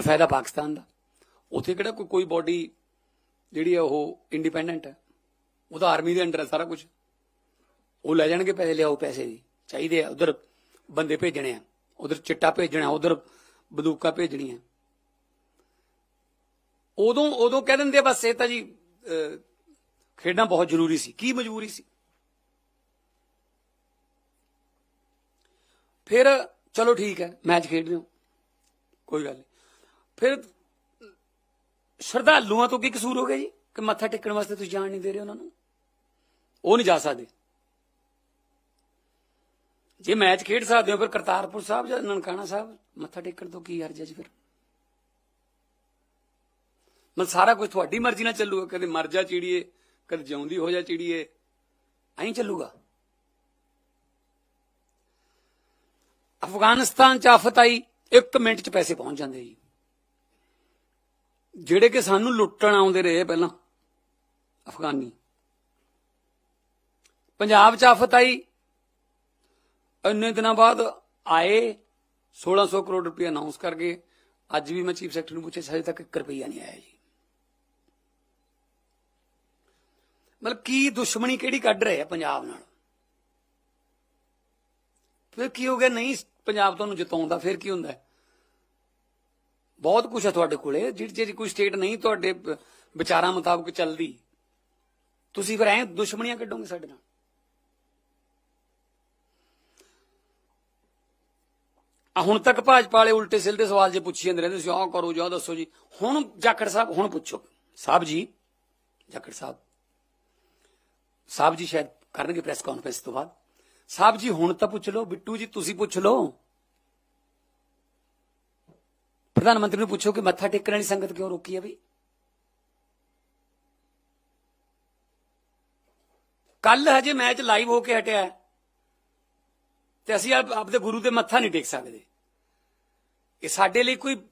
ਅਲਫਾਇਦਾ ਪਾਕਿਸਤਾਨ ਦਾ? ਉੱਥੇ ਕਿਹੜਾ ਕੋਈ ਕੋਈ ਬਾਡੀ ਜਿਹੜੀ ਹੈ ਉਹ ਇੰਡੀਪੈਂਡੈਂਟ ਹੈ? ਉਹਦਾ ਆਰਮੀ ਦੇ ਅੰਡਰ ਹੈ ਸਾਰਾ ਕੁਝ ਉਹ ਲੈ ਜਾਣਗੇ ਪੈਸੇ ਲਿਆਓ ਪੈਸੇ ਦੀ ਚਾਹੀਦੇ ਆ। ਉਧਰ ਬੰਦੇ ਭੇਜਣੇ ਆ। ਉਧਰ ਚਿੱਟਾ ਭੇਜਣਾ ਉਧਰ ਬੰਦੂਕਾਂ ਭੇਜਣੀਆਂ। ਉਦੋਂ ਉਦੋਂ ਕਹਿ ਦਿੰਦੇ ਆ ਬਸ ਇਹ ਤਾਂ ਜੀ ਅਹ, ਖੇਡਣਾ ਬਹੁਤ ਜ਼ਰੂਰੀ ਸੀ। ਕੀ ਮਜਬੂਰੀ ਸੀ? ਫਿਰ ਚਲੋ ਠੀਕ ਹੈ ਮੈਚ ਖੇਡ ਰਹੇ ਹੋ। ਕੋਈ ਗੱਲ ਨਹੀਂ ਫਿਰ ਸ਼ਰਧਾਲੂਆਂ ਤੋਂ ਕੀ ਕਸੂਰ ਹੋ ਗਿਆ ਜੀ? ਕਿ ਮੱਥਾ ਟੇਕਣ ਵਾਸਤੇ ਤੁਸੀਂ ਜਾਣ ਨਹੀਂ ਦੇ ਰਹੇ ਉਹਨਾਂ ਨੂੰ? ਉਹ ਨਹੀਂ ਜਾ ਸਕਦੇ। ਜੇ ਮੈਚ ਖੇਡ ਸਕਦੇ ਹੋ, ਫਿਰ ਕਰਤਾਰਪੁਰ ਸਾਹਿਬ ਜਾਂ ਨਨਕਾਣਾ ਸਾਹਿਬ, ਮੱਥਾ ਟੇਕਣ ਤੋਂ ਕੀ ਹਰਜ ਹੈ ਜੀ ਫਿਰ? ਮਨ ਸਾਰਾ ਕੁਝ ਤੁਹਾਡੀ ਮਰਜ਼ੀ ਨਾਲ ਚੱਲੂਗਾ, ਕਦੇ ਮਰ ਜਾ ਚਿੜੀਏ, ਕਦੇ ਜਿਉਂਦੀ ਹੋ ਜਾ ਚਿੜੀਏ, ਐਂ ਚੱਲੂਗਾ। ਅਫਗਾਨਿਸਤਾਨ ਚ ਆਫਤ ਆਈ 1 ਮਿੰਟ ਚ ਪੈਸੇ ਪਹੁੰਚ ਜਾਂਦੇ ਜੀ। ਜਿਹੜੇ ਕਿ ਸਾਨੂੰ ਲੁੱਟਣ ਆਉਂਦੇ ਰਹੇ ਪਹਿਲਾਂ, ਅਫਗਾਨੀ। ਪੰਜਾਬ ਚ ਆਫਤ ਆਈ। ਇੰਨੇ ਦਿਨਾਂ ਬਾਅਦ ਆਏ 1600 ਕਰੋੜ ਰੁਪਏ ਅਨਾਉਂਸ ਕਰ ਗਏ। ਅੱਜ ਵੀ ਮੈਂ ਚੀਫ ਸੈਕਟਰੀ ਨੂੰ ਪੁੱਛਿਆ, ਹਜੇ ਤੱਕ 1 ਰੁਪਈਆ ਨਹੀਂ ਆਇਆ ਜੀ। ਮਤਲਬ ਕੀ ਦੁਸ਼ਮਣੀ ਕਿਹੜੀ ਕੱਢ ਰਹੇ ਆ ਪੰਜਾਬ ਨਾਲ? ਫਿਰ ਕੀ ਹੋ ਗਿਆ? ਨਹੀਂ, ਪੰਜਾਬ ਤੁਹਾਨੂੰ ਜਿਤਾਉਂਦਾ ਫਿਰ ਕੀ ਹੁੰਦਾ? ਬਹੁਤ ਕੁਝ ਹੈ ਤੁਹਾਡੇ ਕੋਲੇ, ਜਿਹੜੀ ਜਿਹੜੀ ਕੋਈ ਸਟੇਟ ਨਹੀਂ ਤੁਹਾਡੇ ਵਿਚਾਰਾਂ ਮੁਤਾਬਕ ਚੱਲਦੀ। ਤੁਸੀਂ ਫਿਰ ਐ ਦੁਸ਼ਮਣੀਆਂ ਕੱਢੋਗੇ ਸਾਡੇ ਨਾਲ? ਆ ਹੁਣ ਤੱਕ ਭਾਜਪਾ ਵਾਲੇ ਉਲਟੇ ਸਿੱਧੇ ਸਵਾਲ ਜੇ ਪੁੱਛੀ ਜਾਂਦੇ ਰਹਿੰਦੇ ਸੀ, ਆਹ ਕਰੋ ਜਾਂ ਦੱਸੋ ਜੀ। ਹੁਣ ਜਾਖੜ ਸਾਹਿਬ, ਹੁਣ ਪੁੱਛੋ। ਸਾਹਿਬ ਜੀ, ਜਾਖੜ ਸਾਹਿਬ। ਸਾਹਿਬ ਜੀ ਸ਼ਾਇਦ ਕਰਨਗੇ ਪ੍ਰੈਸ ਕਾਨਫਰੰਸ ਤੋਂ ਬਾਅਦ। ਸਾਹਿਬ ਜੀ, ਹੁਣ ਤਾਂ ਪੁੱਛ ਲਓ। ਬਿੱਟੂ ਜੀ, ਤੁਸੀਂ ਪੁੱਛ ਲਓ। ਪ੍ਰਧਾਨ ਮੰਤਰੀ ਨੂੰ ਪੁੱਛੋ ਕਿ ਮੱਥਾ ਟੇਕਣ ਵਾਲੀ ਸੰਗਤ ਕਿਉਂ ਰੋਕੀ ਹੈ ਬਈ? ਕੱਲ ਹਜੇ ਮੈਚ ਲਾਈਵ ਹੋ ਕੇ ਹਟਿਆ ਤੇ ਅਸੀਂ ਆਪਦੇ ਗੁਰੂ ਦੇ ਮੱਥਾ ਨਹੀਂ ਟੇਕ ਸਕਦੇ। ਇਹ ਸਾਡੇ ਲਈ ਕੋਈ